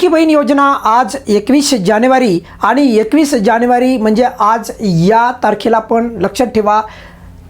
की बहीण योजना आज एकवीस जानेवारी आणि एकवीस जानेवारी म्हणजे आज या तारखेला पण लक्षात ठेवा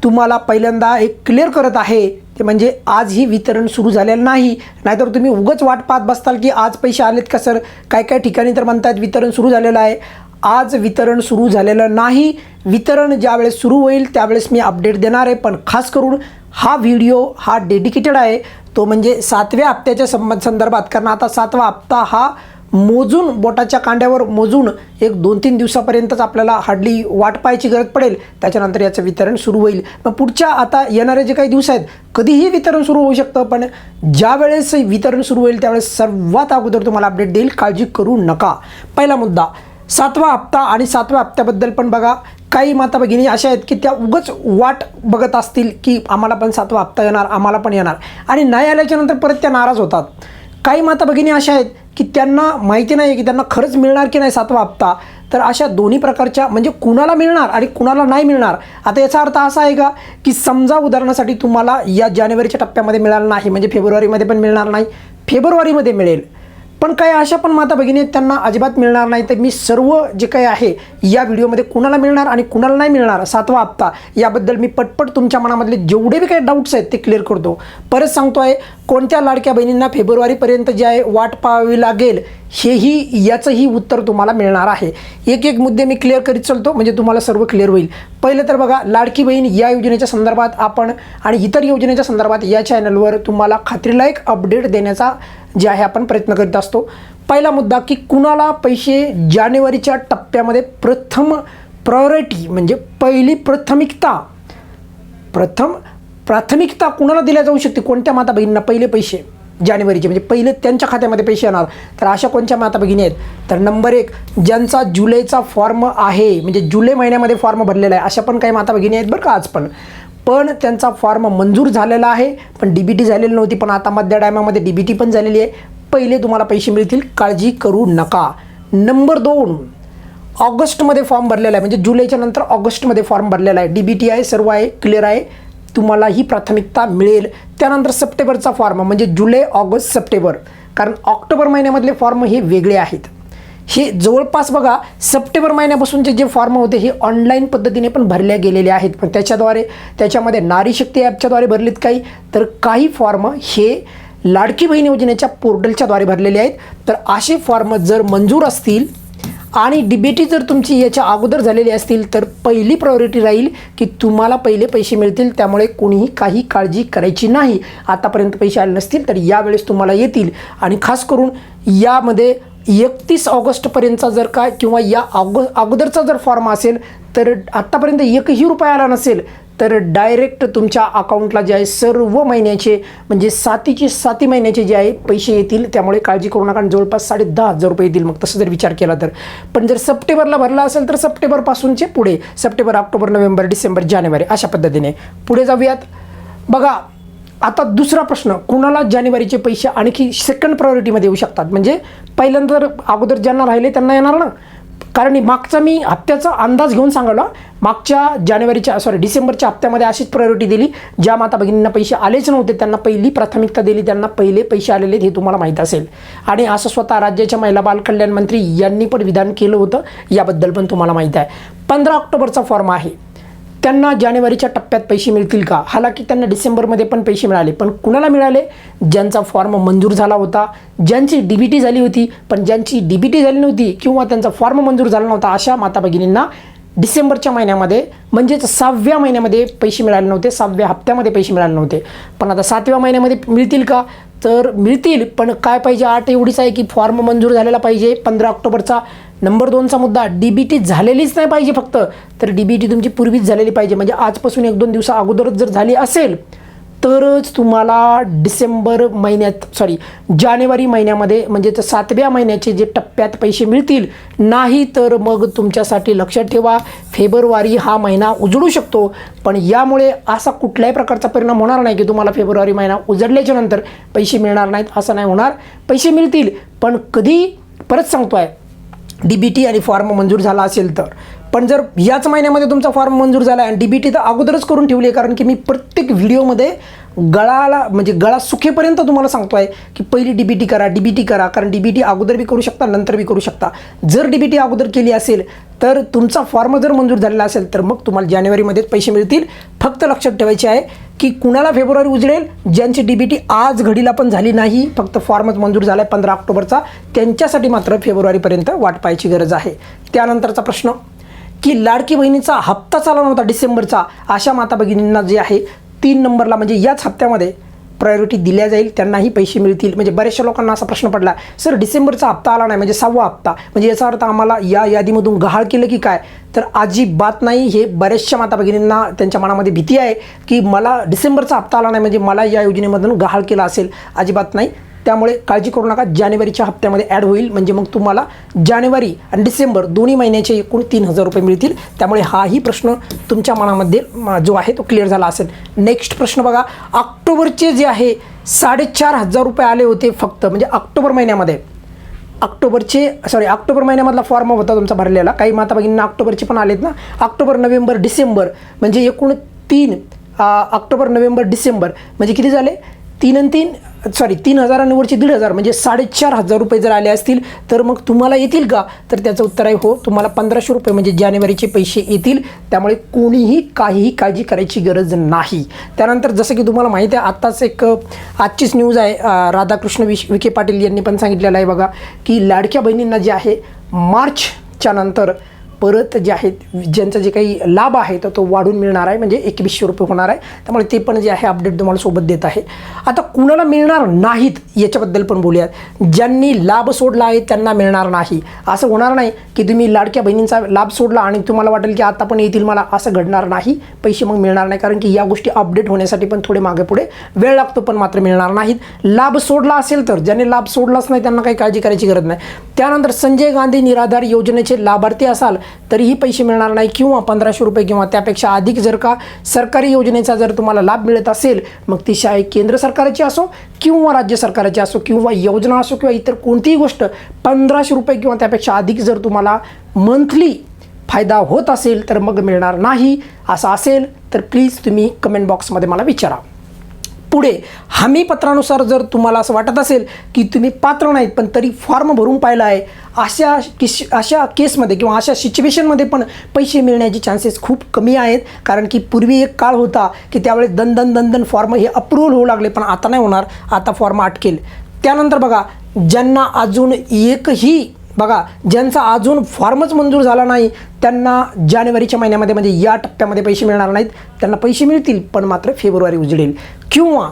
तुम्हाला पहिल्यांदा एक क्लिअर करत आहे ते म्हणजे आज ही वितरण सुरू झालेलं नाही. नाहीतर तुम्ही उगच वाट पाहत बसताल की आज पैसे आलेत का सर? काय काय ठिकाणी तर म्हणतात वितरण सुरू झालेलं आहे. आज वितरण सुरू झालेलं नाही. वितरण ज्यावेळेस सुरू होईल त्यावेळेस मी अपडेट देणार आहे. पण खास करून हा व्हिडिओ हा डेडिकेटेड आहे. तो म्हणजे सातव्या हप्त्याच्या संबंध संदर्भात. कारण आता सातवा हप्ता हा मोजून बोटाच्या कांड्यावर मोजून एक दोन तीन दिवसापर्यंतच आपल्याला हार्डली वाट पाहायची गरज पडेल. त्याच्यानंतर याचं वितरण सुरू होईल. मग पुढच्या आता येणारे जे काही दिवस आहेत कधीही वितरण सुरू होऊ शकतं पण ज्या वेळेस वितरण सुरू होईल त्यावेळेस सर्वात अगोदर तुम्हाला अपडेट देईल. काळजी करू नका. पहिला मुद्दा सातवा हप्ता आणि सातव्या हप्त्याबद्दल पण बघा. काही माता भगिनी अशा आहेत की त्या उगच वाट बघत असतील की आम्हाला पण सातवा हप्ता येणार आम्हाला पण येणार. आणि नाही आल्याच्यानंतर परत त्या नाराज होतात. काही माता भगिनी अशा आहेत की त्यांना माहिती नाही की त्यांना खरंच मिळणार की नाही सातवा हप्ता. तर अशा दोन्ही प्रकारच्या म्हणजे कुणाला मिळणार आणि कुणाला नाही मिळणार आता याचा अर्थ असा आहे का की समजा उदाहरणासाठी तुम्हाला या जानेवारीच्या टप्प्यामध्ये मिळालं नाही म्हणजे फेब्रुवारीमध्ये पण मिळणार नाही फेब्रुवारीमध्ये मिळेल. पण काही अशा पण माता भगिनी आहेत त्यांना अजिबात मिळणार नाही. तर मी सर्व जे काही आहे या व्हिडिओमध्ये कुणाला मिळणार आणि कुणाला नाही मिळणार सातवा हप्ता याबद्दल मी पटपट तुमच्या मनामधले जेवढे बी काही डाऊट्स आहेत ते क्लिअर करतो. परत सांगतो आहे कोणत्या लाडक्या बहिणींना फेब्रुवारीपर्यंत जे आहे वाट पाहावी लागेल हेही याचंही उत्तर तुम्हाला मिळणार आहे. एक एक मुद्दे मी क्लिअर करीत चलतो म्हणजे तुम्हाला सर्व क्लिअर होईल. पहिलं तर बघा लाडकी बहीण या योजनेच्या संदर्भात आपण आणि इतर योजनेच्या संदर्भात या चॅनलवर तुम्हाला खात्रीलायक अपडेट देण्याचा जे आहे आपण प्रयत्न करीत असतो. पहिला मुद्दा की कुणाला पैसे जानेवारीच्या टप्प्यामध्ये प्रथम प्रायोरिटी म्हणजे पहिली प्राथमिकता प्रथम प्राथमिकता कुणाला दिल्या जाऊ शकते? कोणत्या माता बहिणींना पहिले पैसे? जानेवारीचे म्हणजे पहिले त्यांच्या खात्यामध्ये पैसे येणार. तर अशा कोणत्या माता भगिनी आहेत? तर नंबर एक ज्यांचा जुलैचा फॉर्म आहे म्हणजे जुलै महिन्यामध्ये फॉर्म भरलेला आहे अशा पण काही माता भगिनी आहेत बरं का आज पण. पण त्यांचा फॉर्म मंजूर झालेला आहे पण डी बी टी झालेली नव्हती पण आता मध्य टायमामध्ये डी बी टी पण झालेली आहे. पहिले तुम्हाला पैसे मिळतील काळजी करू नका. नंबर दोन ऑगस्टमध्ये फॉर्म भरलेला आहे म्हणजे जुलैच्या नंतर ऑगस्टमध्ये फॉर्म भरलेला आहे. डी बी टी आहे सर्व आहे क्लिअर आहे. तुम्हाला ही प्राथमिकता मिळेल. त्यानंतर सप्टेंबरचा फॉर्म म्हणजे जुलै ऑगस्ट सप्टेंबर. कारण ऑक्टोबर महिन्यामधले फॉर्म हे वेगळे आहेत. हे जवळपास बघा सप्टेंबर महिन्यापासूनचे जे फॉर्म होते हे ऑनलाईन पद्धतीने पण भरल्या गेलेले आहेत. पण त्याच्याद्वारे त्याच्यामध्ये नारी शक्ती ॲपच्याद्वारे भरलेत काही. तर काही फॉर्म हे लाडकी बहीण योजनेच्या पोर्टलच्याद्वारे भरलेले आहेत. तर असे फॉर्म जर मंजूर असतील आणि डिबेटी जर तुमची याच्या अगोदर झालेली असतील तर पहिली प्रायोरिटी राहील की तुम्हाला पहिले पैसे मिळतील त्यामुळे कोणीही काही काळजी करायची नाही. आतापर्यंत पैसे आले नसतील तर यावेळेस तुम्हाला येतील. आणि खास करून यामध्ये एकतीस ऑगस्टपर्यंतचा जर काय किंवा या अगो अगोदरचा जर फॉर्म असेल तर आत्तापर्यंत एकही रुपया आला नसेल तर डायरेक्ट तुमच्या अकाउंटला जे आहे सर्व महिन्याचे म्हणजे सातीचे साती महिन्याचे जे आहे पैसे येतील. त्यामुळे काळजी करू नका. आणि जवळपास साडे दहा हजार रुपये येतील. मग तसं जर विचार केला तर. पण जर सप्टेंबरला भरला असेल तर सप्टेंबरपासूनचे पुढे. सप्टेंबर ऑक्टोबर नोव्हेंबर डिसेंबर जानेवारी अशा पद्धतीने. पुढे जाऊयात. बघा आता दुसरा प्रश्न. कुणाला जानेवारीचे पैसे आणखी सेकंड प्रायोरिटीमध्ये येऊ शकतात? म्हणजे पहिल्यांदा जर अगोदर ज्यांना राहिले त्यांना येणार ना? कारण मागचा मी हप्त्याचा अंदाज घेऊन सांगला मागच्या जानेवारीच्या सॉरी डिसेंबरच्या हप्त्यामध्ये अशीच प्रायोरिटी दिली ज्या माता भगिनींना पैसे आलेच नव्हते त्यांना पहिली प्राथमिकता दिली त्यांना पहिले पैसे आलेले हे तुम्हाला माहीत असेल. आणि असं स्वतः राज्याच्या महिला बालकल्याण मंत्री यांनी पण विधान केलं होतं याबद्दल पण तुम्हाला माहीत आहे. पंधरा ऑक्टोबरचा फॉर्म आहे. त्यांना जानेवारीच्या टप्प्यात पैसे मिळतील का? हालाकी त्यांना डिसेंबरमध्ये पण पैसे मिळाले पण कुणाला मिळाले? ज्यांचा फॉर्म मंजूर झाला होता ज्यांची डी बी टी झाली होती पण ज्यांची डी बी टी झाली नव्हती किंवा त्यांचा फॉर्म मंजूर झाला नव्हता अशा माता भगिनींना डिसेंबरच्या महिन्यामध्ये म्हणजेच सहाव्या महिन्यामध्ये पैसे मिळाले नव्हते सहाव्या हप्त्यामध्ये पैसे मिळाले नव्हते. पण आता सातव्या महिन्यामध्ये मिळतील का? तर मिळतील पण काय पाहिजे? आठ एवढीच आहे की फॉर्म मंजूर झालेला पाहिजे पंधरा ऑक्टोबरचा. नंबर दोनचा मुद्दा डी बी टी झालेलीच नाही पाहिजे फक्त. तर डी बी टी तुमची पूर्वीच झालेली पाहिजे. म्हणजे आजपासून एक दोन दिवसा अगोदरच जर झाली असेल तरच तुम्हाला डिसेंबर महिन्यात सॉरी जानेवारी महिन्यामध्ये म्हणजे तर सातव्या महिन्याचे जे टप्प्यात पैसे मिळतील नाही तर मग तुमच्यासाठी लक्षात ठेवा फेब्रुवारी हा महिना उजळू शकतो. पण यामुळे असा कुठल्याही प्रकारचा परिणाम होणार नाही की तुम्हाला फेब्रुवारी महिना उजडल्याच्या नंतर पैसे मिळणार नाहीत असं नाही होणार. पैसे मिळतील पण कधी? परत सांगतो आहे डी बी टी आणि फॉर्म मंजूर झाला असेल तर. पण जर याच महिन्यामध्ये तुमचा फॉर्म मंजूर झाला आणि डी बी टी तर अगोदरच करून ठेवली आहे कारण की मी प्रत्येक व्हिडिओमध्ये गळाला म्हणजे गळा सुखेपर्यंत तुम्हाला सांगतो आहे की पहिली डी बी टी करा डी बी टी करा कारण डी बी टी अगोदर बी करू शकता नंतर बी करू शकता. जर डी बी टी अगोदर केली असेल तर तुमचा फॉर्म जर मंजूर झालेला असेल तर मग तुम्हाला जानेवारीमध्येच पैसे मिळतील. फक्त लक्षात ठेवायचे आहे की कुणाला फेब्रुवारी उजळेल ज्यांची डी बी टी आज घडीला पण झाली नाही फक्त फॉर्मच मंजूर झाला आहे पंधरा ऑक्टोबरचा त्यांच्यासाठी मात्र फेब्रुवारीपर्यंत वाट पाहायची गरज आहे. त्यानंतरचा प्रश्न की लाडकी बहिणीचा हप्ता चालू नव्हता डिसेंबरचा अशा माता भगिनींना जे आहे तीन नंबरला म्हणजे याच हप्त्यामध्ये प्रायोरिटी दिल्या जाईल त्यांनाही पैसे मिळतील. म्हणजे बऱ्याचशा लोकांना असा प्रश्न पडला सर डिसेंबरचा हप्ता आला नाही म्हणजे सहावा हप्ता. म्हणजे याचा अर्थ आम्हाला या यादीमधून गहाळ केलं की काय? तर अजिबात नाही. हे बऱ्याचशा माता भगिनींना त्यांच्या मनामध्ये भीती आहे की मला डिसेंबरचा हप्ता आला नाही म्हणजे मला या योजनेमधून गहाळ केला असेल. अजिबात नाही. त्यामुळे काळजी करू नका. जानेवारीच्या हप्त्यामध्ये ॲड होईल. म्हणजे मग तुम्हाला जानेवारी आणि डिसेंबर दोन्ही महिन्याचे एकूण तीन हजार रुपये मिळतील. त्यामुळे हाही प्रश्न तुमच्या मनामध्ये जो आहे तो क्लिअर झाला असेल. नेक्स्ट प्रश्न बघा. ऑक्टोबरचे जे आहे साडेचार हजार रुपये आले होते फक्त. म्हणजे ऑक्टोबर महिन्यामध्ये. ऑक्टोबरचे सॉरी ऑक्टोबर महिन्यामधला फॉर्म होता तुमचा भरलेला. काही माता भगिनींना ऑक्टोबरचे पण आलेत ना. ऑक्टोबर नोव्हेंबर डिसेंबर म्हणजे एकूण तीन ऑक्टोबर नोव्हेंबर डिसेंबर म्हणजे किती झाले? तीन आणि तीन सॉरी तीन हजार आणि वरचे दीड हजार म्हणजे साडेचार हजार रुपये जर आले असतील तर मग तुम्हाला येतील का? तर त्याचं उत्तर आहे हो तुम्हाला पंधराशे रुपये म्हणजे जानेवारीचे पैसे येतील. त्यामुळे कोणीही काहीही काळजी करायची गरज नाही. त्यानंतर जसं की तुम्हाला माहिती आहे आत्ताच एक आजचीच न्यूज आहे राधाकृष्ण विश विखे पाटील यांनी पण सांगितलेलं आहे बघा की लाडक्या बहिणींना जे आहे मार्चच्या नंतर परत जे आहेत ज्यांचा जे काही लाभ आहे तर तो वाढून मिळणार आहे. म्हणजे एकवीसशे रुपये होणार आहे. त्यामुळे ते पण जे आहे अपडेट तुम्हाला सोबत देत आहे. आता कुणाला मिळणार नाहीत याच्याबद्दल पण बोलूयात. ज्यांनी लाभ सोडला आहे त्यांना मिळणार नाही. असं होणार नाही की तुम्ही लाडक्या बहिणींचा लाभ सोडला आणि तुम्हाला वाटेल की आता पण येतील मला असं घडणार नाही. पैसे मग मिळणार नाही कारण की या गोष्टी अपडेट होण्यासाठी पण थोडे मागे पुढे वेळ लागतो पण मात्र मिळणार नाहीत. लाभ सोडला असेल तर ज्यांनी लाभ सोडलाच नाही त्यांना काही काळजी करायची गरज नाही. त्यानंतर संजय गांधी निराधार योजनेचे लाभार्थी असाल तरीही पैसे मिळणार नाही किंवा पंधराशे रुपये किंवा त्यापेक्षा अधिक जर का सरकारी योजनेचा जर तुम्हाला लाभ मिळत असेल मग ती शाळे केंद्र सरकारची असो किंवा राज्य सरकारची असो किंवा योजना असो किंवा इतर कोणतीही गोष्ट पंधराशे रुपये किंवा त्यापेक्षा अधिक जर तुम्हाला मंथली फायदा होत असेल तर मग मिळणार नाही. असं असेल तर प्लीज तुम्ही कमेंट बॉक्समध्ये मला विचारा. पुढे हमीपत्रानुसार जर तुम्हाला असं वाटत असेल की तुम्ही पात्र नाहीत पण तरी फॉर्म भरून पाहिला आहे अशा किश अशा केसमध्ये किंवा अशा सिच्युएशनमध्ये पण पैसे मिळण्याचे चान्सेस खूप कमी आहेत. कारण की पूर्वी एक काळ होता की त्यावेळेस दन दन दन दन फॉर्म हे अप्रूव्हल होऊ लागले पण आता नाही होणार. आता फॉर्म अटकेल. त्यानंतर बघा ज्यांना अजून एकही बघा ज्यांचा अजून फॉर्मच मंजूर झाला नाही त्यांना जानेवारीच्या महिन्यामध्ये म्हणजे या टप्प्यामध्ये पैसे मिळणार नाहीत. त्यांना पैसे मिळतील पण मात्र फेब्रुवारी उजडेल. किंवा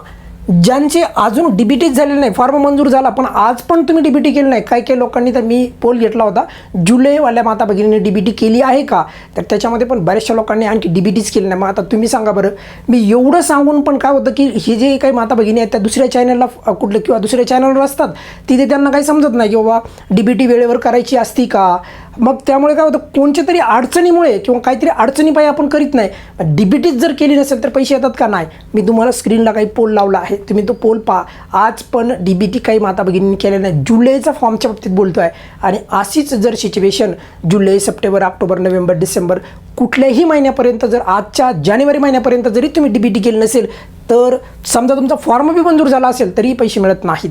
ज्यांचे अजून डीबीटीच झालेले नाही फॉर्म मंजूर झाला पण आज पण तुम्ही डीबीटी केली नाही. काही काही लोकांनी तर मी पोल घेतला होता जुलैवाल्या माता भगिनीने डीबीटी केली आहे का? तर त्याच्यामध्ये पण बऱ्याचशा लोकांनी आणखी डीबीटीच केली नाही. मग आता तुम्ही सांगा बरं मी एवढं सांगून पण काय होतं की हे जे काही माता भगिनी आहेत त्या दुसऱ्या चॅनलला कुठलं किंवा दुसऱ्या चॅनलवर असतात तिथे त्यांना काही समजत नाही की बाबा डीबीटी वेळेवर करायची असती का? मग त्यामुळे काय होतं कोणत्या तरी अडचणीमुळे किंवा काहीतरी अडचणीपायी आपण करीत नाही. डीबीटीच जर केली नसेल तर पैसे येतात का नाही? मी तुम्हाला स्क्रीनला काही पोल लावला आहे. तुम्ही तो पोल पहा. आज पण डी बी टी काही माता भगिनींनी केलेला नाही. जुलैचा फॉर्मच्या बाबतीत बोलतो आहे आणि अशीच जर सिच्युएशन जुलै सप्टेंबर ऑक्टोबर नोव्हेंबर डिसेंबर कुठल्याही महिन्यापर्यंत जर आजच्या जानेवारी महिन्यापर्यंत जरी तुम्ही डी बी टी केली नसेल तर समजा तुमचा फॉर्म बी मंजूर झाला असेल तरीही पैसे मिळत नाहीत.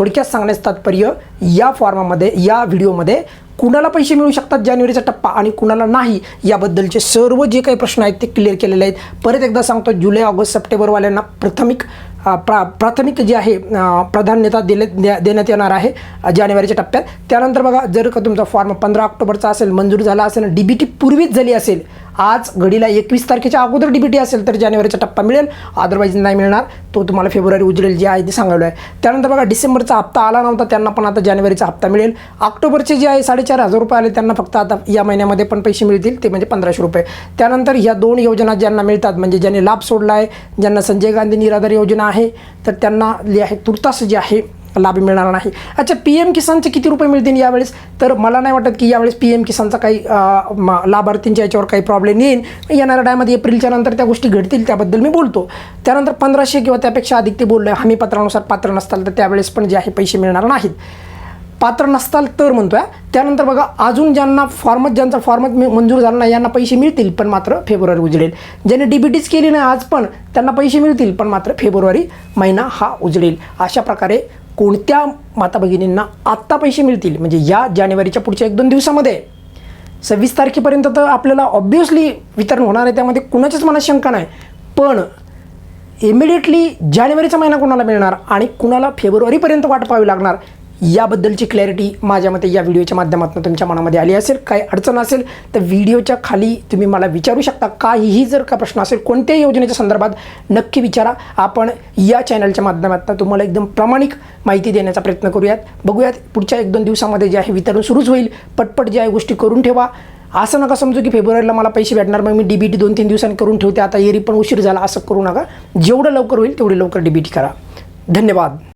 थोडक्यात सांगण्याचं तात्पर्य या फॉर्मामध्ये या व्हिडिओमध्ये कुणाला पैसे मिळू शकतात जानेवारीचा टप्पा आणि कुणाला नाही याबद्दलचे सर्व जे काही प्रश्न आहेत ते क्लिअर केलेले आहेत. परत एकदा सांगतो जुलै ऑगस्ट सप्टेंबरवाल्यांना प्राथमिक प्रा प्राथमिक जे आहे प्राधान्यता दिले द्या देण्यात येणार आहे जानेवारीच्या टप्प्यात. त्यानंतर बघा जर का तुमचा फॉर्म पंधरा ऑक्टोबरचा असेल मंजूर झाला असेल डी बी टी पूर्वीच झाली असेल आज घडीला एकवीस तारखेच्या अगोदर डी बी टी असेल तर जानेवारीचा टप्पा मिळेल. अदरवाईज नाही मिळणार. तो तुम्हाला फेब्रुवारी उजळेल जे आहे ते सांगायला आहे त्यानंतर बघा डिसेंबरचा हप्ता आला नव्हता त्यांना पण आता जानेवारीचा हप्ता मिळेल. ऑक्टोबरचे जे आहे साडेचार हजार रुपये आले त्यांना फक्त आता या महिन्यामध्ये पण पैसे मिळतील ते म्हणजे पंधराशे रुपये. त्यानंतर ह्या दोन योजना ज्यांना मिळतात म्हणजे ज्यांनी लाभ सोडला आहे ज्यांना संजय गांधी निराधार योजना आहे तर त्यांना जे आहे तुर्तास जे आहे लाभ मिळणार नाही. अच्छा पी एम किसानचे किती रुपये मिळतील यावेळेस? तर मला नाही वाटत की यावेळेस पी एम किसानचा काही म- लाभार्थींच्या याच्यावर काही प्रॉब्लेम येईल. येणाऱ्या टायमात एप्रिलच्या नंतर त्या गोष्टी घडतील त्याबद्दल मी बोलतो. त्यानंतर पंधराशे किंवा त्यापेक्षा अधिक ते बोललं हमीपत्रानुसार पात्र नसताल तर त्यावेळेस पण जे आहे पैसे मिळणार नाहीत. पात्र नसताल तर म्हणतोय. त्यानंतर बघा अजून ज्यांना फॉर्मत ज्यांचा फॉर्मत मंजूर झाला नाही यांना पैसे मिळतील पण मात्र फेब्रुवारी उजळेल ज्यांनी डीबीटीच केली नाही आज पण त्यांना पैसे मिळतील पण मात्र फेब्रुवारी महिना हा उजळेल अशा प्रकारे कोणत्या माता भगिनींना आत्ता पैसे मिळतील? म्हणजे या जानेवारीच्या पुढच्या एक दोन दिवसामध्ये. सव्वीस तारखेपर्यंत तर आपल्याला ऑब्वियसली वितरण होणार आहे त्यामध्ये कुणाच्याच मनात शंका नाही. पण इमिडिएटली जानेवारीचा महिना कुणाला मिळणार आणि कुणाला फेब्रुवारीपर्यंत वाट पाहावी लागणार? याबद्दलची क्लॅरिटी माझ्या मते या व्हिडिओच्या माध्यमातून तुमच्या मनामध्ये आली असेल. काही अडचण असेल तर व्हिडिओच्या खाली तुम्ही मला विचारू शकता. काहीही जर का प्रश्न असेल कोणत्याही योजनेच्या संदर्भात नक्की विचारा. आपण या चॅनलच्या माध्यमातून तुम्हाला एकदम प्रामाणिक माहिती देण्याचा प्रयत्न करूयात. बघूयात पुढच्या एक दोन दिवसामध्ये जे आहे वितरण सुरूच होईल. पटपट ज्या आहे गोष्टी करून ठेवा. असं नका समजू की फेब्रुवारीला मला पैसे भेटणार मग मी डीबीटी दोन तीन दिवसांनी करून ठेवते. आता एरी पण उशीर झाला असं करू नका. जेवढं लवकर होईल तेवढी लवकर डीबीटी करा. धन्यवाद.